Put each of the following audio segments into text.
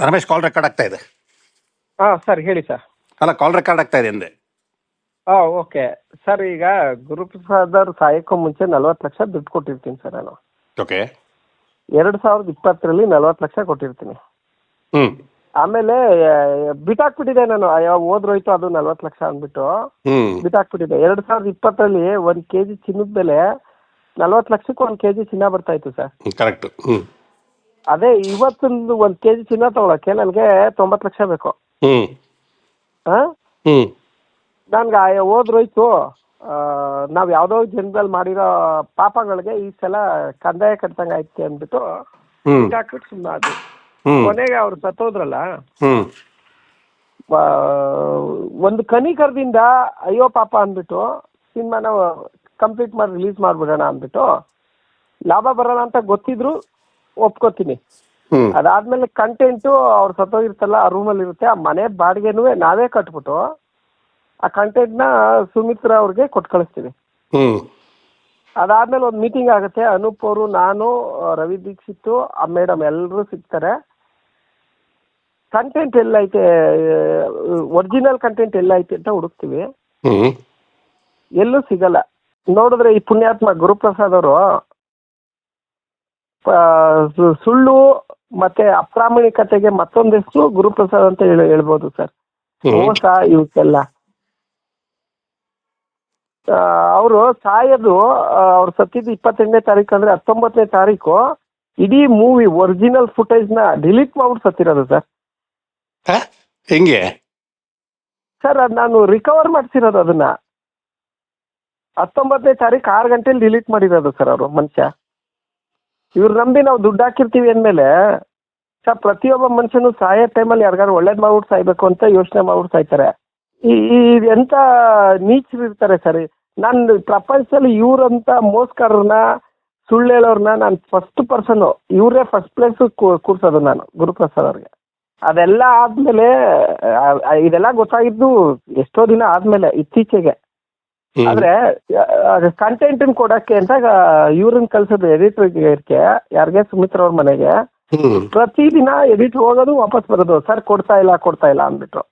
Ramesh call record ಆಗ್ತಾ ಇದೆ. ಹಾಂ ಸರ್ ಹೇಳಿ ಸರ್ ಅಲ್ಲ ಕಾಲ್ ರೆಕಾರ್ಡ್ ಆಗ್ತಾ ಇದೆ ಅಂದೆ ಹಾಂ ಓಕೆ ಸರ್ ಈಗ ಗುರುಪ್ರಸಾದ್ ಅವ್ರು ಸಾಯಕ್ಕೂ ಮುಂಚೆ ನಲ್ವತ್ತು ಲಕ್ಷ ದುಡ್ಡು ಕೊಟ್ಟಿರ್ತೀನಿ ಸರ್ ನಾನು. ಓಕೆ ಎರಡು ಸಾವಿರದ ಇಪ್ಪತ್ತರಲ್ಲಿ ನಲ್ವತ್ತು ಲಕ್ಷ ಕೊಟ್ಟಿರ್ತೀನಿ. ಹ್ಞೂ ಆಮೇಲೆ ಆ, ಬಿಟ್ಟಾಕ್ಬಿಟ್ಟಿದೆ ನಾನು. ಅಯ್ಯೋ ಹೋದ್ರೋಯ್ತು ಅದು ನಲ್ವತ್ತು ಲಕ್ಷ ಅಂದ್ಬಿಟ್ಟು. ಹ್ಞೂ ಬಿಟ್ಟಾಕ್ಬಿಟ್ಟಿದೆ. ಎರಡು ಸಾವಿರದ ಇಪ್ಪತ್ತರಲ್ಲಿ ಒಂದು ಕೆ ಜಿ ಚಿನ್ನದ ಬೆಲೆ ನಲವತ್ತು ಲಕ್ಷಕ್ಕೆ ಒಂದು ಕೆ ಜಿ ಚಿನ್ನ ಬರ್ತಾ ಇತ್ತು ಸರ್ ಕರೆಕ್ಟ್ ಹ್ಞೂ ಅದೇ ಇವತ್ತೊಂದು ಒಂದ್ ಕೆ ಜಿ ಚಿನ್ನ ತಗೊಳಕ್ಕೆ ನನಗೆ ತೊಂಬತ್ತು ಲಕ್ಷ ಬೇಕು. ನನ್ಗ ಹಾಂ ಹ್ಞೂ ನನ್ಗೆ ಹೋದ್ರೋಯ್ತು ನಾವು ಯಾವುದೋ ಜನರಲ್ಲಿ ಮಾಡಿರೋ ಪಾಪಗಳಿಗೆ ಈ ಸಲ ಕಂದಾಯ ಕಟ್ದಂಗೆ ಐತೆ ಅಂದ್ಬಿಟ್ಟು ಹಾಕ್ಬಿಟ್ಟು ಸುಮ್ಮನೆ ಕೊನೆಗೆ ಅವ್ರು ಸತ್ತೋದ್ರಲ್ಲ? ಹ್ಮ್. ಆ, ಒಂದು ಕನಿಕರದಿಂದ ಅಯ್ಯೋ ಪಾಪ ಅಂದ್ಬಿಟ್ಟು ಸಿನಿಮಾನ ಕಂಪ್ಲೀಟ್ ಮಾಡಿ ರಿಲೀಸ್ ಮಾಡ್ಬಿಡೋಣ ಅಂದ್ಬಿಟ್ಟು ಲಾಭ ಬರೋಣ ಅಂತ ಗೊತ್ತಿದ್ರು. ಒಪ್ಕೋತೀನಿ. ಅದಾದ್ಮೇಲೆ ಕಂಟೆಂಟು ಅವ್ರು ಸತ್ತೋಗಿರ್ತಲ್ಲ ಆ ರೂಮಲ್ಲಿ ಇರುತ್ತೆ ಆ ಮನೆ ಬಾಡಿಗೆನೂ ನಾವೇ ಕಟ್ಬಿಟ್ಟು ಆ ಕಂಟೆಂಟ್ನ ಸುಮಿತ್ರ ಅವ್ರಿಗೆ ಕೊಟ್ಟು ಕಳಿಸ್ತೀವಿ. ಅದಾದ್ಮೇಲೆ ಒಂದು ಮೀಟಿಂಗ್ ಆಗುತ್ತೆ. ಅನೂಪ್ ಅವರು ನಾನು ರವಿ ದೀಕ್ಷಿತ್ ಆ ಮೇಡಮ್ ಎಲ್ಲರೂ ಸಿಗ್ತಾರೆ. ಕಂಟೆಂಟ್ ಎಲ್ಲೈತೆ ಒರಿಜಿನಲ್ ಕಂಟೆಂಟ್ ಎಲ್ಲೈತೆ ಅಂತ ಹುಡುಕ್ತೀವಿ. ಎಲ್ಲೂ ಸಿಗಲ್ಲ. ನೋಡಿದ್ರೆ ಈ ಪುಣ್ಯಾತ್ಮ ಗುರುಪ್ರಸಾದ್ ಅವರು ಸುಳ್ಳು ಮತ್ತೆ ಅಪ್ರಾಮಾಣಿಕತೆಗೆ ಮತ್ತೊಂದು ಹೆಸರು ಗುರುಪ್ರಸಾದ್ ಅಂತ ಹೇಳಿ ಹೇಳ್ಬೋದು ಸರ್. ಮೋಸ ಇವಕ್ಕೆಲ್ಲ. ಅವರು ಸಾಯೋದು ಅವ್ರು ಸತ್ತಿದ್ದು ಇಪ್ಪತ್ತೆಂಟನೇ ತಾರೀಕು ಅಂದ್ರೆ ಹತ್ತೊಂಬತ್ತನೇ ತಾರೀಕು. ಇಡೀ ಮೂವಿ ಒರಿಜಿನಲ್ ಫುಟೇಜ್ನ ಡಿಲೀಟ್ ಮಾಡ್ಬಿಟ್ಟು ಸತ್ತಿರೋದು ಸರ್. ಹಾ? ಹೆಂಗೆ? ಸರ್ ಅದು ನಾನು ರಿಕವರ್ ಮಾಡ್ಸಿರೋದು ಅದನ್ನ. ಹತ್ತೊಂಬತ್ತನೇ ತಾರೀಕು ಆರು ಗಂಟೆಲಿ ಡಿಲೀಟ್ ಮಾಡಿರೋದು ಸರ್ ಅವರು ಮನುಷ್ಯ. ಇವ್ರು ನಂಬಿ ನಾವು ದುಡ್ಡು ಹಾಕಿರ್ತೀವಿ ಅಂದಮೇಲೆ ಸರ್ ಪ್ರತಿಯೊಬ್ಬ ಮನುಷ್ಯನು ಸಾಯೋ ಟೈಮಲ್ಲಿ ಯಾರಿಗಾರು ಒಳ್ಳೇದು ಮಾಡ್ಬಿಟ್ಟು ಸಾಯ್ಬೇಕು ಅಂತ ಯೋಚನೆ ಮಾಡ್ಬಿಟ್ಟು ಸಾಯ್ತಾರೆ ಈ ಈ ಎಂಥ ನೀಚರು ಇರ್ತಾರೆ ಸರ್, ನಾನು ಪ್ರಪಂಚದಲ್ಲಿ ಇವ್ರಂತ ಮೋಸ್ಕರನ್ನ ಸುಳ್ಳು ಹೇಳೋರ್ನ ನಾನು ಫಸ್ಟ್ ಪರ್ಸನ್ ಇವರೇ ಫಸ್ಟ್ ಪ್ಲೇಸ್ ಕೂರ್ಸೋದು ನಾನು ಗುರುಪ್ರಸಾದ್ ಅವ್ರಿಗೆ ಅದೆಲ್ಲ ಆದ್ಮೇಲೆ ಇದೆಲ್ಲ ಗೊತ್ತಾಗಿದ್ದು ಎಷ್ಟೋ ದಿನ ಆದ್ಮೇಲೆ ಇತ್ತೀಚೆಗೆ. ಆದ್ರೆ ಕಂಟೆಂಟ್ ಕೊಡಕ್ಕೆ ಅಂತ ಇವ್ರನ್ನ ಕಳ್ಸೋದು ಇರ್ಕೆ ಯಾರಿಗೆ? ಸುಮಿತ್ರ ಅವ್ರ ಮನೆಗೆ. ಪ್ರತಿದಿನ ಎಡಿಟ್ ಹೋಗೋದು ವಾಪಸ್ ಬರೋದು. ಸರ್ ಕೊಡ್ತಾ ಇಲ್ಲ ಕೊಡ್ತಾ ಇಲ್ಲ ಅಂದ್ಬಿಟ್ರು.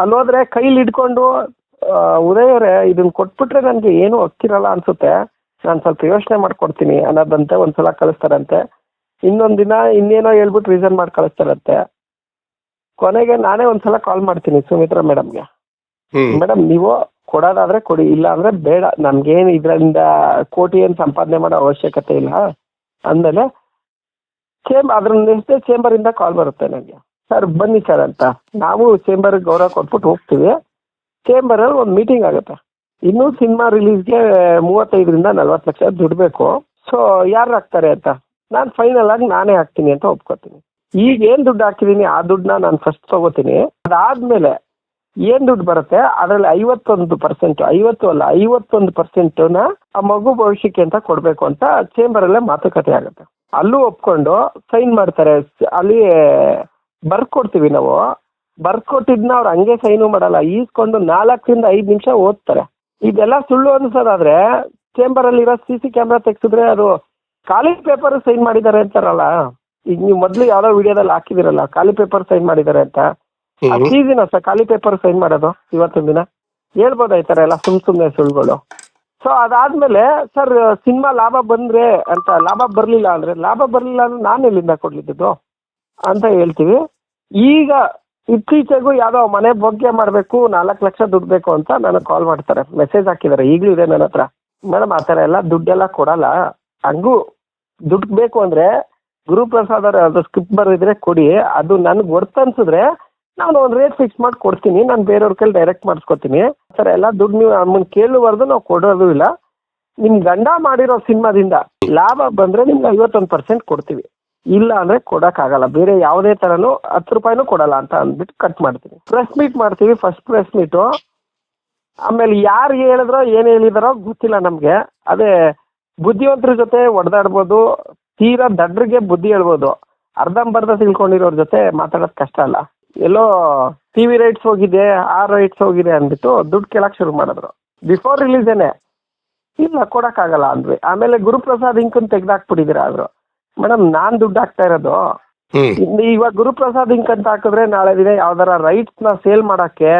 ಅಲ್ಲಿ ಹೋದ್ರೆ ಕೈಲಿ ಇಟ್ಕೊಂಡು ಉದಯ್ ಅವರೇ ಇದನ್ನ ಕೊಟ್ಬಿಟ್ರೆ ನನಗೆ ಏನು ಹಕ್ಕಿರಲ್ಲ ಅನ್ಸುತ್ತೆ. ನಾನು ಸ್ವಲ್ಪ ಯೋಚನೆ ಮಾಡ್ಕೊಡ್ತೀನಿ ಅನ್ನೋದಂತೆ ಒಂದ್ಸಲ ಕಳಿಸ್ತಾರಂತೆ. ಇನ್ನೊಂದ್ ದಿನ ಇನ್ನೇನೋ ಹೇಳ್ಬಿಟ್ಟು ರೀಸನ್ ಮಾಡಿ ಕಳಿಸ್ತಾರಂತೆ. ಕೊನೆಗೆ ನಾನೇ ಒಂದ್ಸಲ ಕಾಲ್ ಮಾಡ್ತೀನಿ ಸುಮಿತ್ರಾ ಮೇಡಮ್ಗೆ. ಮೇಡಮ್ ನೀವು ಕೊಡೋದಾದ್ರೆ ಕೊಡಿ ಇಲ್ಲ ಅಂದ್ರೆ ಬೇಡ. ನಮ್ಗೇನು ಇದರಿಂದ ಕೋಟಿ ಏನು ಸಂಪಾದನೆ ಮಾಡೋ ಅವಶ್ಯಕತೆ ಇಲ್ಲ. ಅಂದಮೇಲೆ ಚೇಮ್ ಅದ್ರ ನೆಕ್ಸ್ಟ್ ಚೇಂಬರ್ ಇಂದ ಕಾಲ್ ಬರುತ್ತೆ ನನಗೆ. ಸರ್, ಬನ್ನಿ ಸರ್ ಅಂತ. ನಾವು ಚೇಂಬರ್ ಗೌರವ ಕೊಟ್ಬಿಟ್ಟು ಹೋಗ್ತೀವಿ. ಚೇಂಬರ್ ಅಲ್ಲಿ ಒಂದು ಮೀಟಿಂಗ್ ಆಗುತ್ತೆ. ಇನ್ನೂ ಸಿನಿಮಾ ರಿಲೀಸ್ಗೆ ಮೂವತ್ತೈದರಿಂದ ನಲ್ವತ್ತು ಲಕ್ಷ ದುಡ್ಡು ಬೇಕು. ಸೊ ಯಾರು ಹಾಕ್ತಾರೆ ಅಂತ. ನಾನು ಫೈನಲ್ ಆಗಿ ನಾನೇ ಹಾಕ್ತೀನಿ ಅಂತ ಒಪ್ಕೋತೀನಿ. ಈಗ ಏನು ದುಡ್ಡು ಹಾಕಿದ್ದೀನಿ ಆ ದುಡ್ಡನ್ನ ನಾನು ಫಸ್ಟ್ ತಗೋತೀನಿ. ಅದಾದ್ಮೇಲೆ ಏನ್ ದುಡ್ಡು ಬರುತ್ತೆ? ಅದರಲ್ಲಿ ಐವತ್ತೊಂದು ಪರ್ಸೆಂಟ್ ಐವತ್ತು ಅಲ್ಲ, ಐವತ್ತೊಂದು ಪರ್ಸೆಂಟ್ನ ಆ ಮಗು ಭವಿಷ್ಯಕ್ಕೆ ಅಂತ ಕೊಡಬೇಕು ಅಂತ ಚೇಂಬರ್ ಅಲ್ಲೇ ಮಾತುಕತೆ ಆಗುತ್ತೆ. ಅಲ್ಲೂ ಒಪ್ಕೊಂಡು ಸೈನ್ ಮಾಡ್ತಾರೆ. ಅಲ್ಲಿ ಬರ್ಕೊಡ್ತೀವಿ ನಾವು. ಬರ್ಕೊಟ್ಟಿದ್ನ ಅವ್ರು ಹಂಗೆ ಸೈನು ಮಾಡಲ್ಲ. ಈಸ್ಕೊಂಡು ನಾಲ್ಕರಿಂದ ಐದು ನಿಮಿಷ ಓದ್ತಾರೆ. ಇದೆಲ್ಲ ಸುಳ್ಳು ಅನ್ಸೋದಾದ್ರೆ ಚೇಂಬರ್ ಅಲ್ಲಿರೋ ಸಿ ಸಿ ಕ್ಯಾಮ್ರಾ ತೆಗ್ಸಿದ್ರೆ ಅದು ಖಾಲಿ ಪೇಪರ್ ಸೈನ್ ಮಾಡಿದ್ದಾರೆ ಅಂತಾರಲ್ಲ. ಈಗ ನೀವು ಮೊದಲು ಯಾವ್ದೋ ವಿಡಿಯೋದಲ್ಲಿ ಹಾಕಿದಿರಲ್ಲ ಖಾಲಿ ಪೇಪರ್ ಸೈನ್ ಮಾಡಿದ್ದಾರೆ ಅಂತ. ಈಸಿನ ಸರ್ ಖಾಲಿ ಪೇಪರ್ ಸೈನ್ ಮಾಡೋದು ಇವತ್ತಿನ ದಿನ? ಹೇಳ್ಬೋದು ಈ ಥರ ಎಲ್ಲ? ಸುಮ್ ಸುಮ್ಮನೆ ಸುಳ್ಳುಗಳು ಸೊ ಅದಾದ್ಮೇಲೆ ಸರ್ ಸಿನಿಮಾ ಲಾಭ ಬಂದ್ರೆ ಅಂತ ಲಾಭ ಬರಲಿಲ್ಲ ಅಂದ್ರೆ ಲಾಭ ಬರಲಿಲ್ಲ ಅಂದ್ರೆ ನಾನು ಎಲ್ಲಿಂದ ಕೊಡ್ಲಿದ್ದು ಅಂತ ಹೇಳ್ತೀವಿ. ಈಗ ಇತ್ತೀಚೆಗೂ ಯಾವುದೋ ಮನೆ ಬಗ್ಗೆ ಮಾಡಬೇಕು ನಾಲ್ಕು ಲಕ್ಷ ದುಡ್ಡು ಬೇಕು ಅಂತ ನನಗೆ ಕಾಲ್ ಮಾಡ್ತಾರೆ. ಮೆಸೇಜ್ ಹಾಕಿದ್ದಾರೆ. ಈಗಲೂ ಇದೆ ನನ್ನ ಹತ್ರ. ಮೇಡಮ್ ಆ ಥರ ಎಲ್ಲ ದುಡ್ಡೆಲ್ಲ ಕೊಡಲ್ಲ. ಹಂಗೂ ದುಡ್ಡು ಬೇಕು ಅಂದ್ರೆ ಗುರುಪ್ರಸಾದ್ ಅವರು ಅದು ಸ್ಕ್ರಿಪ್ಟ್ ಬರೆದಿದ್ರೆ ಕೊಡಿ. ಅದು ನನಗೆ ವರ್ತ್ ಅನ್ಸಿದ್ರೆ ನಾನು ಒಂದು ರೇಟ್ ಫಿಕ್ಸ್ ಮಾಡಿ ಕೊಡ್ತೀನಿ. ನಾನು ಬೇರೆಯವ್ರ ಕೈಲಿ ಡೈರೆಕ್ಟ್ ಮಾಡಿಸ್ಕೊತೀನಿ. ಸರ್ ಎಲ್ಲ ದುಡ್ಡು ನೀವು ನಮ್ಮನ್ನು ಕೇಳುವರೆದು ನಾವು ಕೊಡೋದು ಇಲ್ಲ. ನಿಮ್ಮ ಗಂಡ ಮಾಡಿರೋ ಸಿನಿಮಾದಿಂದ ಲಾಭ ಬಂದರೆ ನಿಮ್ಗೆ ಐವತ್ತೊಂದು ಪರ್ಸೆಂಟ್ ಕೊಡ್ತೀವಿ. ಇಲ್ಲ ಅಂದರೆ ಕೊಡೋಕ್ಕಾಗಲ್ಲ. ಬೇರೆ ಯಾವುದೇ ಥರನೂ ಹತ್ತು ರೂಪಾಯಿನೂ ಕೊಡಲ್ಲ ಅಂತ ಅಂದ್ಬಿಟ್ಟು ಕಟ್ ಮಾಡ್ತೀನಿ. ಪ್ರೆಸ್ ಮೀಟ್ ಮಾಡ್ತೀವಿ ಫಸ್ಟ್ ಪ್ರೆಸ್ ಮೀಟು ಆಮೇಲೆ ಯಾರು ಹೇಳಿದ್ರೋ, ಏನು ಹೇಳಿದಾರೋ ಗೊತ್ತಿಲ್ಲ ನಮಗೆ. ಅದೇ ಬುದ್ಧಿವಂತರ ಜೊತೆ ಒಡೆದಾಡ್ಬೋದು, ತೀರಾ ದಡ್ರಿಗೆ ಬುದ್ಧಿ ಹೇಳ್ಬೋದು. ಅರ್ಧಂಬರ್ಧ ತಿಳ್ಕೊಂಡಿರೋರ ಜೊತೆ ಮಾತಾಡೋದು ಕಷ್ಟ ಅಲ್ಲ. ಎಲ್ಲೋ ಟಿ ವಿ ರೈಟ್ಸ್ ಹೋಗಿದೆ ಆ ರೈಟ್ಸ್ ಹೋಗಿದೆ ಅಂದ್ಬಿಟ್ಟು ದುಡ್ಡು ಕೇಳಕ್ಕೆ ಶುರು ಮಾಡಿದ್ರು. ಬಿಫೋರ್ ರಿಲೀಸೇನೆ ಇಲ್ಲ ಕೊಡೋಕ್ಕಾಗಲ್ಲ ಅಂದ್ವಿ. ಆಮೇಲೆ ಗುರುಪ್ರಸಾದ್ ಇಂಕನ್ ತೆಗ್ದಾಕ್ಬಿಟ್ಟಿದ್ದೀರಾ ಆದ್ರು. ಮೇಡಮ್ ನಾನು ದುಡ್ಡು ಹಾಕ್ತಾ ಇರೋದು. ಇವಾಗ ಗುರುಪ್ರಸಾದ್ ಇಂಕ್ ಅಂತ ಹಾಕಿದ್ರೆ ನಾಳೆ ದಿನ ಯಾವ್ದಾರ ರೈಟ್ಸ್ನ ಸೇಲ್ ಮಾಡಕ್ಕೆ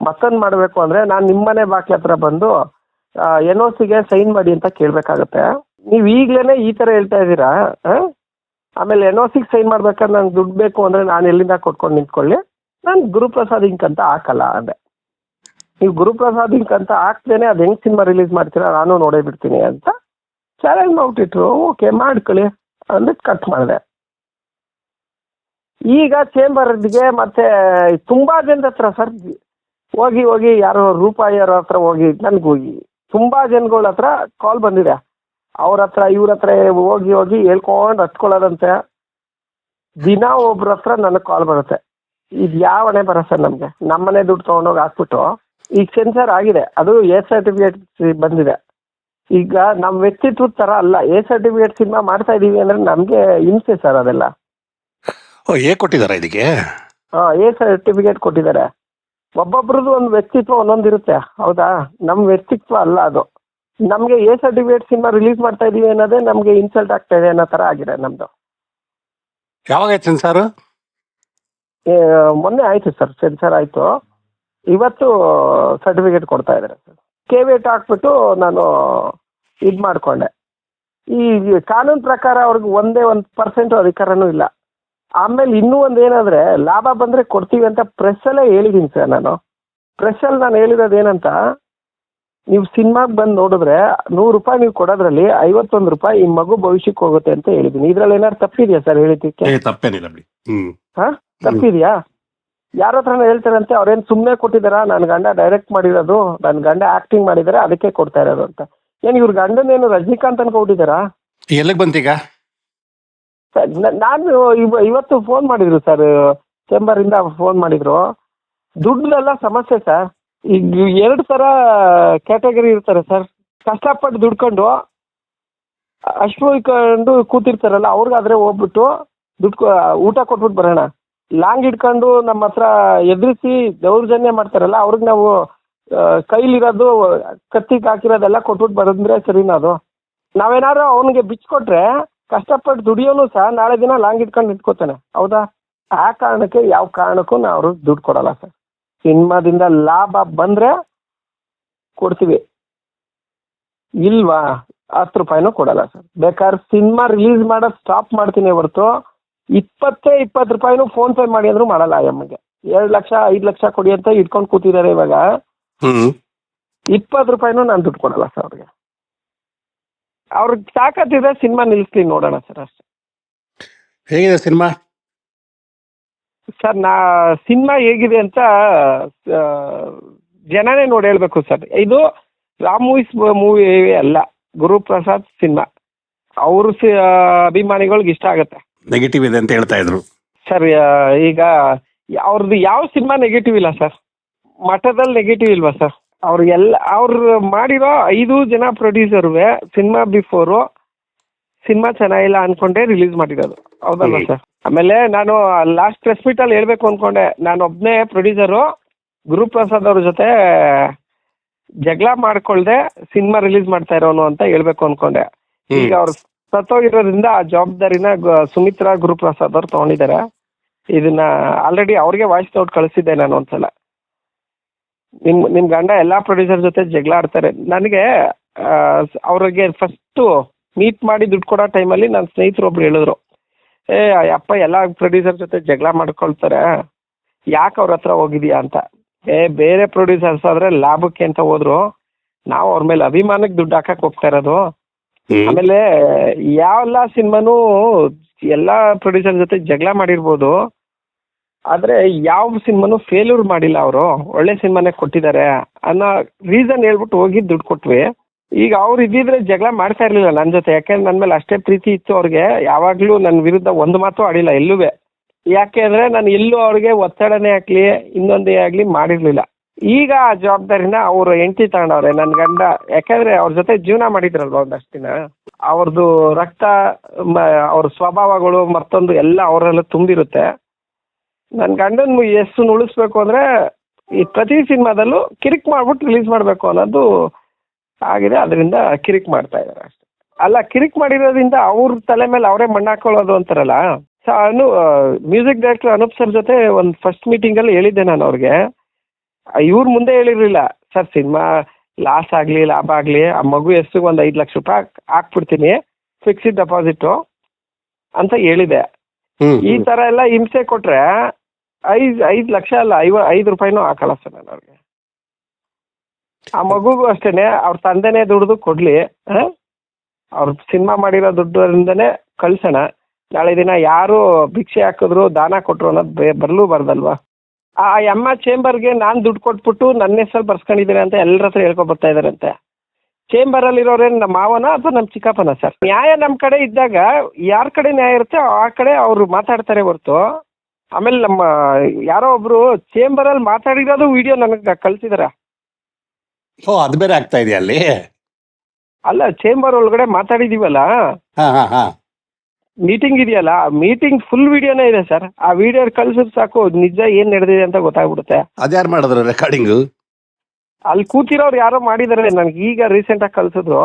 ಮತ್ತೊಂದು ಮಾಡಬೇಕು ಅಂದ್ರೆ ನಾನು ನಿಮ್ಮನೆ ಬಾಕಿ ಹತ್ರ ಬಂದು ಎನ್ ಓ ಸಿಗೆ ಸೈನ್ ಮಾಡಿ ಅಂತ ಕೇಳ್ಬೇಕಾಗತ್ತೆ. ನೀವು ಈಗ್ಲೇನೆ ಈ ತರ ಹೇಳ್ತಾ ಇದ್ದೀರಾ? ಆಮೇಲೆ ಎನ್ ಓ ಸಿಗೆ ಸೈನ್ ಮಾಡ್ಬೇಕಾದ್ರೆ ನಂಗೆ ದುಡ್ಡು ಬೇಕು ಅಂದರೆ ನಾನು ಎಲ್ಲಿಂದ ಕೊಟ್ಕೊಂಡು ನಿಂತ್ಕೊಳ್ಳಿ. ನಾನು ಗುರುಪ್ರಸಾದ್ ಅಂತ ಹಾಕಲ್ಲ ಅಂದೆ. ನೀವು ಗುರುಪ್ರಸಾದ್ ಅಂತ ಹಾಕ್ದೇನೆ ಅದು ಹೆಂಗೆ ಸಿನಿಮಾ ರಿಲೀಸ್ ಮಾಡ್ತೀರಾ ನಾನು ನೋಡೇ ಬಿಡ್ತೀನಿ ಅಂತ ಚಾಲೆಂಜ್ ಮಾಡ್ಬಿಟ್ಟಿಟ್ರು. ಓಕೆ, ಮಾಡ್ಕೊಳ್ಳಿ ಅಂದ್ಬಿಟ್ಟು ಕಟ್ ಮಾಡಿದೆ. ಈಗ ಚೇಂಬರ್ಗೆ ಮತ್ತೆ ತುಂಬಾ ಜನದ ಹತ್ರ ಸರ್ ಹೋಗಿ ಹೋಗಿ ಯಾರೋ ರೂಪಾಯಿಯವ್ರ ಹತ್ರ ಹೋಗಿ, ನನ್ಗೆ ಹೋಗಿ ತುಂಬಾ ಜನಗಳ ಹತ್ರ ಕಾಲ್ ಬಂದಿದೆ. ಅವ್ರ ಹತ್ರ ಇವ್ರ ಹತ್ರ ಹೋಗಿ ಹೋಗಿ ಹೇಳ್ಕೊಂಡು ಹತ್ಕೊಳ್ಳೋದಂತೆ. ದಿನ ಒಬ್ರ ಹತ್ರ ನನಗೆ ಕಾಲ್ ಬರುತ್ತೆ. ಇದು ಯಾವ ಹಣೆ ಬರ ಸರ್ ನಮಗೆ? ನಮ್ಮನೆ ದುಡ್ಡು ತೊಗೊಂಡೋಗಿ ಹಾಕ್ಬಿಟ್ಟು ಈಗ ಸೆನ್ಸರ್ ಆಗಿದೆ. ಅದು ಎ ಸರ್ಟಿಫಿಕೇಟ್ ಬಂದಿದೆ. ಈಗ ನಮ್ಮ ವ್ಯಕ್ತಿತ್ವದ ಥರ ಅಲ್ಲ. ಎ ಸರ್ಟಿಫಿಕೇಟ್ ಸಿನಿಮಾ ಮಾಡ್ತಾ ಇದೀವಿ ಅಂದ್ರೆ ನಮಗೆ ಹಿಂಸೆ ಸರ್ ಅದೆಲ್ಲ. ಓ ಏ ಕೊಟ್ಟಿದಾರ ಇದಕ್ಕೆ? ಹಾಂ ಎ ಸರ್ಟಿಫಿಕೇಟ್ ಕೊಟ್ಟಿದ್ದಾರೆ. ಒಬ್ಬೊಬ್ರದ್ದು ಒಂದು ವ್ಯಕ್ತಿತ್ವ ಒಂದೊಂದು ಇರುತ್ತೆ ಹೌದಾ? ನಮ್ಮ ವ್ಯಕ್ತಿತ್ವ ಅಲ್ಲ ಅದು. ನಮಗೆ ಎ ಸರ್ಟಿಫಿಕೇಟ್ ಸಿನಿಮಾ ರಿಲೀಸ್ ಮಾಡ್ತಾ ಇದೀವಿ ಅನ್ನೋದೇ ನಮಗೆ ಇನ್ಸಲ್ಟ್ ಆಗ್ತಾ ಇದೆ ಅನ್ನೋ ಥರ ಆಗಿದೆ ನಮ್ಮದು ಯಾವಾಗ ಆಯ್ತು ಸೆನ್ಸಾರ್? ಮೊನ್ನೆ ಆಯಿತು ಸರ್ ಸೆನ್ಸರ್ ಆಯಿತು. ಇವತ್ತು ಸರ್ಟಿಫಿಕೇಟ್ ಕೊಡ್ತಾ ಇದ್ದಾರೆ ಸರ್. ಕೆ ವೇಟ್ ಹಾಕ್ಬಿಟ್ಟು ನಾನು ಇದು ಮಾಡಿಕೊಂಡೆ. ಈ ಕಾನೂನು ಪ್ರಕಾರ ಅವ್ರಿಗೆ ಒಂದೇ ಒಂದು ಪರ್ಸೆಂಟು ಅಧಿಕಾರನೂ ಇಲ್ಲ. ಆಮೇಲೆ ಇನ್ನೂ ಒಂದು ಏನಂದರೆ ಲಾಭ ಬಂದರೆ ಕೊಡ್ತೀವಿ ಅಂತ ಪ್ರೆಸ್ಸಲ್ಲೇ ಹೇಳಿದ್ದೀನಿ ಸರ್ ನಾನು. ಪ್ರೆಸ್ಸಲ್ಲಿ ನಾನು ಹೇಳಿರೋದು ಏನಂತ ನೀವು ಸಿನಿಮಾಗೆ ಬಂದು ನೋಡಿದ್ರೆ ನೂರು ರೂಪಾಯಿ ನೀವು ಕೊಡೋದ್ರಲ್ಲಿ ಐವತ್ತೊಂದು ರೂಪಾಯಿ ಈ ಮಗು ಭವಿಷ್ಯಕ್ಕೆ ಹೋಗುತ್ತೆ ಅಂತ ಹೇಳಿದ್ದೀನಿ ಇದ್ರಲ್ಲಿ ಏನಾದ್ರು ತಪ್ಪಿದೆಯಾ ಸರ್ ಹೇಳಿದ್ದಕ್ಕೆ? ಏ ತಪ್ಪೇನಿಲ್ಲ ಬಿಡಿ. ಹ್ಮ್. ಹಾ? ತಪ್ಪಿದ್ಯಾ? ಯಾರ ಹತ್ರ ಹೇಳ್ತಾರಂತೆ? ಅವ್ರೇನು ಸುಮ್ಮನೆ ಕೊಟ್ಟಿದ್ದಾರಾ? ನನ್ನ ಗಂಡ ಡೈರೆಕ್ಟ್ ಮಾಡಿರೋದು ನನ್ನ ಗಂಡ ಆಕ್ಟಿಂಗ್ ಮಾಡಿದಾರೆ ಅದಕ್ಕೆ ಕೊಡ್ತಾ ಇರೋದು ಅಂತ. ಏನು ಇವ್ರ ಗಂಡನೇನು ರಜನಿಕಾಂತ್ ಅನ್ಕೊಬಿಟ್ಟಿದ್ದಾರಾ ಎಲ್ಲಿಗೆ ಬಂತೀಗ ಸರ್, ನ- ನಾನು ಇವ ಇವತ್ತು ಫೋನ್ ಮಾಡಿದ್ರು ಸರ್ ಚೇಂಬರಿಂದ ಫೋನ್ ಮಾಡಿದ್ರು. ದುಡ್ಡೆಲ್ಲ ಸಮಸ್ಯೆ ಸರ್. ಈಗ ಎರಡು ಥರ ಕ್ಯಾಟಗರಿ ಇರ್ತಾರೆ ಸರ್. ಕಷ್ಟಪಟ್ಟು ದುಡ್ಕೊಂಡು ಇಟ್ಕೊಂಡು ಕೂತಿರ್ತಾರಲ್ಲ, ಅವ್ರಿಗಾದ್ರೆ ಹೋಗ್ಬಿಟ್ಟು ದುಡ್ಡು ಊಟ ಕೊಟ್ಬಿಟ್ಟು ಬರೋಣ. ಲಾಂಗ್ ಹಿಡ್ಕೊಂಡು ನಮ್ಮ ಹತ್ರ ಎದುರಿಸಿ ದೌರ್ಜನ್ಯ ಮಾಡ್ತಾರಲ್ಲ, ಅವ್ರಿಗೆ ನಾವು ಕೈಲಿರೋದು ಕತ್ತಿಗೆ ಹಾಕಿರೋದೆಲ್ಲ ಕೊಟ್ಬಿಟ್ಟು ಬರೋದ್ರೆ ಸರಿನಾ ಅದು? ನಾವೇನಾದ್ರು ಅವನಿಗೆ ಬಿಚ್ಚಿಕೊಟ್ರೆ ಕಷ್ಟಪಟ್ಟು ದುಡಿಯೋನು ಸಹ ನಾಳೆ ದಿನ ಲಾಂಗ್ ಇಟ್ಕೊಂಡು ನಿಂತ್ಕೋತಾನೆ. ಹೌದಾ? ಆ ಕಾರಣಕ್ಕೆ ಯಾವ ಕಾರಣಕ್ಕೂ ನಾವು ಅವ್ರಿಗೆ ದುಡ್ಡು ಕೊಡಲ್ಲ ಸರ್. ಸಿನಿಮಾದಿಂದ ಲಾಭ ಬಂದರೆ ಕೊಡ್ತೀವಿ. ಇಲ್ವಾ? ಹತ್ತು ರೂಪಾಯಿನೂ ಕೊಡಲ್ಲ ಸರ್. ಬೇಕಾದ್ರೆ ಸಿನಿಮಾ ರಿಲೀಸ್ ಮಾಡೋ ಸ್ಟಾಪ್ ಮಾಡ್ತೀನಿ ಹೊರತು ಇಪ್ಪತ್ತೇ ಇಪ್ಪತ್ತು ರೂಪಾಯಿನೂ ಫೋನ್ ಪೇ ಮಾಡಿ ಅಂದ್ರೂ ಮಾಡಲ್ಲ ಆ ಅಮ್ಮಗೆ. ಎರಡು ಲಕ್ಷ ಐದು ಲಕ್ಷ ಕೊಡಿ ಅಂತ ಇಟ್ಕೊಂಡು ಕೂತಿದ್ದಾರೆ ಇವಾಗ. ಇಪ್ಪತ್ತು ರೂಪಾಯಿನೂ ನಾನು ದುಡ್ಡು ಕೊಡಲ್ಲ ಸರ್ ಅವ್ರಿಗೆ. ಅವ್ರಿಗೆ ತಾಕತ್ತಿದ್ರೆ ಸಿನಿಮಾ ನಿಲ್ಲಿಸ್ಲಿ ನೋಡೋಣ ಸರ್ ಅಷ್ಟೇ. ಹೇಗಿದೆ ಸಿನಿಮಾ? ಸರ್ ನಾ ಸಿನಿಮಾ ಹೇಗಿದೆ ಅಂತ ಜನನೇ ನೋಡಿ ಹೇಳ್ಬೇಕು ಸರ್. ಇದು ರಾಮ್ ಮೂವೀಸ್ ಮೂವಿ ಅಲ್ಲ ಗುರುಪ್ರಸಾದ್ ಸಿನಿಮಾ. ಅವರು ಸಿ ಅಭಿಮಾನಿಗಳಿಗೆ ಇಷ್ಟ ಆಗುತ್ತೆ. ನೆಗೆಟಿವ್ ಇದೆ ಅಂತ ಹೇಳ್ತಾ ಇದ್ರು. ಸರ್ ಈಗ ಅವ್ರದ್ದು ಯಾವ ಸಿನಿಮಾ ನೆಗೆಟಿವ್ ಇಲ್ಲ ಸರ್. ಮಠದಲ್ಲಿ ನೆಗೆಟಿವ್ ಇಲ್ವಾ ಸರ್? ಅವ್ರು ಎಲ್ಲ ಅವ್ರು ಮಾಡಿರೋ ಐದು ಜನ ಪ್ರೊಡ್ಯೂಸರ್ವೆ ಸಿನಿಮಾ ಬಿಫೋರು ಸಿನಿಮಾ ಚೆನ್ನಾಗಿಲ್ಲ ಅನ್ಕೊಂಡೇ ರಿಲೀಸ್ ಮಾಡಿರೋದು. ಹೌದಲ್ವಾ ಹ್ಮ್. ಸರ್ ಆಮೇಲೆ ನಾನು ಲಾಸ್ಟ್ ಪ್ರೆಸ್ ಅಲ್ಲಿ ಹೇಳ್ಬೇಕು ಅನ್ಕೊಂಡೆ. ನಾನು ಒಬ್ಬನೇ ಪ್ರೊಡ್ಯೂಸರು ಗುರುಪ್ರಸಾದ್ ಅವ್ರ ಜೊತೆ ಜಗಳ ಮಾಡ್ಕೊಳ್ದೆ ಸಿನಿಮಾ ರಿಲೀಸ್ ಮಾಡ್ತಾ ಇರೋನು ಅಂತ ಹೇಳ್ಬೇಕು ಅನ್ಕೊಂಡೆ. ಈಗ ಅವ್ರು ಸತ್ತೋಗಿರೋದ್ರಿಂದ ಆ ಜವಾಬ್ದಾರಿನ ಗ- ಸುಮಿತ್ರಾ ಗುರುಪ್ರಸಾದ್ ಅವ್ರು ತಗೊಂಡಿದ್ದಾರೆ ಇದನ್ನ ಆಲ್ರೆಡಿ ಅವ್ರಿಗೆ ವಾಯ್ಸ್ ನೋಟ್ ಕಳಿಸಿದ್ದೆ ನಾನು ಒಂದ್ಸಲ. ನಿಮ್ ನಿಮ್ ಗಂಡ ಎಲ್ಲಾ ಪ್ರೊಡ್ಯೂಸರ್ ಜೊತೆ ಜಗಳ ಆಡ್ತಾರೆ. ನನಗೆ ಆ, ಅವ್ರಿಗೆ ಫಸ್ಟು ಮೀಟ್ ಮಾಡಿ ದುಡ್ಡು ಕೊಡೋ ಟೈಮಲ್ಲಿ ನನ್ನ ಸ್ನೇಹಿತರು ಒಬ್ರು ಹೇಳಿದ್ರು. ಏ ಅಪ್ಪ ಎಲ್ಲ ಪ್ರೊಡ್ಯೂಸರ್ ಜೊತೆ ಜಗಳ ಮಾಡ್ಕೊಳ್ತಾರೆ. ಯಾಕೆ ಅವ್ರ ಹತ್ರ ಹೋಗಿದ್ಯಾ ಅಂತ? ಏ ಬೇರೆ ಪ್ರೊಡ್ಯೂಸರ್ಸ್ ಆದ್ರೆ ಲಾಭಕ್ಕೆ ಅಂತ ಹೋದ್ರು. ನಾವು ಅವ್ರ ಮೇಲೆ ಅಭಿಮಾನಕ್ಕೆ ದುಡ್ಡು ಹಾಕಕ್ ಹೋಗ್ತಾ ಇರೋದು. ಆಮೇಲೆ ಯಾವೆಲ್ಲ ಸಿನಿಮಾನು ಎಲ್ಲ ಪ್ರೊಡ್ಯೂಸರ್ ಜೊತೆ ಜಗಳ ಮಾಡಿರ್ಬೋದು. ಆದ್ರೆ ಯಾವ ಸಿನಿಮಾನು ಫೇಲ್ಯೂರ್ ಮಾಡಿಲ್ಲ ಅವರು. ಒಳ್ಳೆ ಸಿನಿಮಾನೇ ಕೊಟ್ಟಿದ್ದಾರೆ ಅನ್ನೋ ರೀಸನ್ ಹೇಳ್ಬಿಟ್ಟು ಹೋಗಿ ದುಡ್ಡು ಕೊಟ್ವಿ. ಈಗ ಅವ್ರು ಇದ್ದಿದ್ರೆ ಜಗಳ ಮಾಡ್ತಾ ಇರ್ಲಿಲ್ಲ ನನ್ನ ಜೊತೆ. ಯಾಕಂದ್ರೆ ನನ್ನ ಮೇಲೆ ಅಷ್ಟೇ ಪ್ರೀತಿ ಇತ್ತು ಅವ್ರಿಗೆ. ಯಾವಾಗಲೂ ನನ್ನ ವಿರುದ್ಧ ಒಂದು ಮಾತು ಆಡಿಲ್ಲ ಎಲ್ಲೂ ಯಾಕೆ ಅಂದ್ರೆ ನಾನು ಎಲ್ಲೂ ಅವ್ರಿಗೆ ಒತ್ತಡನೇ ಆಗ್ಲಿ, ಇನ್ನೊಂದೇ ಆಗ್ಲಿ ಮಾಡಿರ್ಲಿಲ್ಲ. ಈಗ ಆ ಜವಾಬ್ದಾರಿನ ಅವರು ಹೆಂಡ್ತಿ ತಗೊಂಡವ್ರೆ ನನ್ನ ಗಂಡ. ಯಾಕಂದ್ರೆ ಅವ್ರ ಜೊತೆ ಜೀವನ ಮಾಡಿದ್ರಲ್ವ ಒಂದಷ್ಟು ದಿನ? ಅವ್ರದ್ದು ರಕ್ತ ಅವ್ರ ಸ್ವಭಾವಗಳು ಮತ್ತೊಂದು ಎಲ್ಲ ಅವರೆಲ್ಲ ತುಂಬಿರುತ್ತೆ. ನನ್ನ ಗಂಡನ ಎಷ್ಟು ಉಳಿಸ್ಬೇಕು ಅಂದ್ರೆ ಈ ಪ್ರತಿ ಸಿನಿಮಾದಲ್ಲೂ ಕಿರಿಕ್ ಮಾಡ್ಬಿಟ್ಟು ರಿಲೀಸ್ ಮಾಡಬೇಕು ಅನ್ನೋದು ಆಗಿದೆ. ಅದರಿಂದ ಕಿರಿಕ್ ಮಾಡ್ತಾ ಇದ್ದಾರೆ ಅಷ್ಟೇ. ಅಲ್ಲ ಕಿರಿಕ್ ಮಾಡಿರೋದ್ರಿಂದ ಅವ್ರ ತಲೆ ಮೇಲೆ ಅವರೇ ಮಣ್ಣು ಹಾಕೊಳ್ಳೋದು ಅಂತಾರಲ್ಲ? ಸೊ ಅನು ಮ್ಯೂಸಿಕ್ ಡೈರೆಕ್ಟರ್ ಅನೂಪ್ ಸರ್ ಜೊತೆ ಒಂದು ಫಸ್ಟ್ ಮೀಟಿಂಗಲ್ಲಿ ಹೇಳಿದ್ದೆ ನಾನು ಅವ್ರಿಗೆ. ಇವ್ರ ಮುಂದೆ ಹೇಳಿರಲಿಲ್ಲ. ಸರ್ ಸಿನಿಮಾ ಲಾಸ್ ಆಗಲಿ ಲಾಭ ಆಗಲಿ ಆ ಮಗು ಎಷ್ಟು ಒಂದು ಐದು ಲಕ್ಷ ರೂಪಾಯಿ ಹಾಕ್- ಹಾಕ್ಬಿಡ್ತೀನಿ ಫಿಕ್ಸಿಡ್ ಡೆಪಾಸಿಟ್ ಅಂತ ಹೇಳಿದೆ. ಈ ಥರ ಎಲ್ಲ ಹಿಂಸೆ ಕೊಟ್ರೆ ಐದು ಐದು ಲಕ್ಷ ಅಲ್ಲ ಐವ ಐದು ರೂಪಾಯಿನೂ ಹಾಕಲ್ಲ ಸರ್ ನಾನು ಅವ್ರಿಗೆ. ಆ ಮಗುಗೂ ಅಷ್ಟೇನೆ, ಅವ್ರ ತಂದೆನೇ ದುಡ್ದು ಕೊಡ್ಲಿ ಅವ್ರ ಸಿನಿಮಾ ಮಾಡಿರೋ ದುಡ್ಡಿಂದನೇ ಕಳ್ಸೋಣ. ನಾಳೆ ದಿನ ಯಾರು ಭಿಕ್ಷೆ ಹಾಕಿದ್ರು ದಾನ ಕೊಟ್ರು ಅನ್ನೋದು ಬೇ, ಬರಲೂ ಬರ್ದಲ್ವಾ? ಆ ಎಮ್ಮ ಚೇಂಬರ್ಗೆ ನಾನು ದುಡ್ಡು ಕೊಟ್ಬಿಟ್ಟು ನನ್ನ ಹೆಸರು ಬರ್ಸ್ಕೊಂಡಿದ್ದೀನಿ ಅಂತ ಎಲ್ಲರ ಹತ್ರ ಹೇಳ್ಕೊ ಬರ್ತಾ ಇದಾರಂತೆ. ಚೇಂಬರಲ್ಲಿ ಇರೋರೇನು ನಮ್ಮ ಮಾವನ ಅಥವಾ ನಮ್ಮ ಚಿಕ್ಕಪ್ಪನ ಸರ್? ನ್ಯಾಯ ನಮ್ಮ ಕಡೆ ಇದ್ದಾಗ ಯಾರ ಕಡೆ ನ್ಯಾಯ ಇರುತ್ತೆ ಆ ಕಡೆ ಅವರು ಮಾತಾಡ್ತಾರೆ ಹೊರತು. ಆಮೇಲೆ ನಮ್ಮ, ಯಾರೋ ಒಬ್ರು ಚೇಂಬರಲ್ಲಿ ಮಾತಾಡಿರೋದು ವಿಡಿಯೋ ನನಗೆ ಕಳ್ಸಿದಾರೆ. ಓ ಅದು ಬೇರೆ ಆಗ್ತಾ ಇದೆಯಾ ಅಲ್ಲಿ? ಅಲ್ಲ ಚೇಂಬರ್ ಒಳಗಡೆ ಮಾತಾಡಿದೀವಲ್ಲ? ಹಾ ಹಾ ಹಾ. ಮೀಟಿಂಗ್ ಇದೆಯಲ್ಲ ಮೀಟಿಂಗ್ ಫುಲ್ ವಿಡಿಯೋನೇ ಇದೆ ಸರ್ ಆ ವಿಡಿಯೋ ಕಳ್ಸಿದ್ ಸಾಕು ನಿಜ ಏನ್ ನಡೆದಿದೆ ಅಂತ ಗೊತ್ತಾಗ್ಬಿಡುತ್ತೆ. ಅದ್ಯಾರು ಮಾಡಿದ್ರು ರೆಕಾರ್ಡಿಂಗ್ ಅಲ್ಲಿ ಕೂತಿರೋರು ಯಾರೋ ಮಾಡಿದಾರೆ ನನಗೆ ಈಗ ರೀಸೆಂಟ್ ಆಗಿ ಕಳ್ಸಿದ್ರು.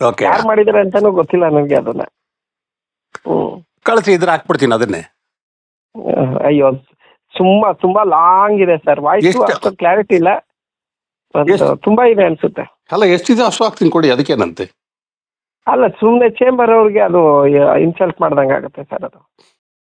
ಓಕೆ ಯಾರು ಮಾಡಿದಾರೆ ಅಂತಾನೂ ಗೊತ್ತಿಲ್ಲ ನನಗೆ ಅದನ್ನ. ಹ್ಮ್. ಕಳಿಸಿ ಇದ್ರೆ ಹಾಕ್ಬಿಡ್ತೀನಿ ಅದನ್ನೇ. ಅಹ್, ಅಯ್ಯೋ ತುಂಬಾ ತುಂಬಾ ಲಾಂಗ್ ಇದೆ ಸರ್ ವಾಯ್ಸ್ ಎಷ್ಟು? ಅಷ್ಟು ಕ್ಲಾರಿಟಿ ಇಲ್ಲ. ಒಂದು ತುಂಬಾ ಇದೆ ಅನ್ಸುತ್ತೆ. ಅಲ್ಲ ಎಷ್ಟಿದೆ ಅಷ್ಟು ಹಾಕ್ತೀನಿ ಕೊಡಿ ಅದಕ್ಕೇನಂತೆ? ಅಲ್ಲ ಸುಮ್ಮನೆ ಚೇಂಬರ್ ಅವ್ರಿಗೆ ಅದು ಇನ್ಸಲ್ಟ್ ಮಾಡ್ದಂಗೆ ಆಗುತ್ತೆ ಸರ್ ಅದು.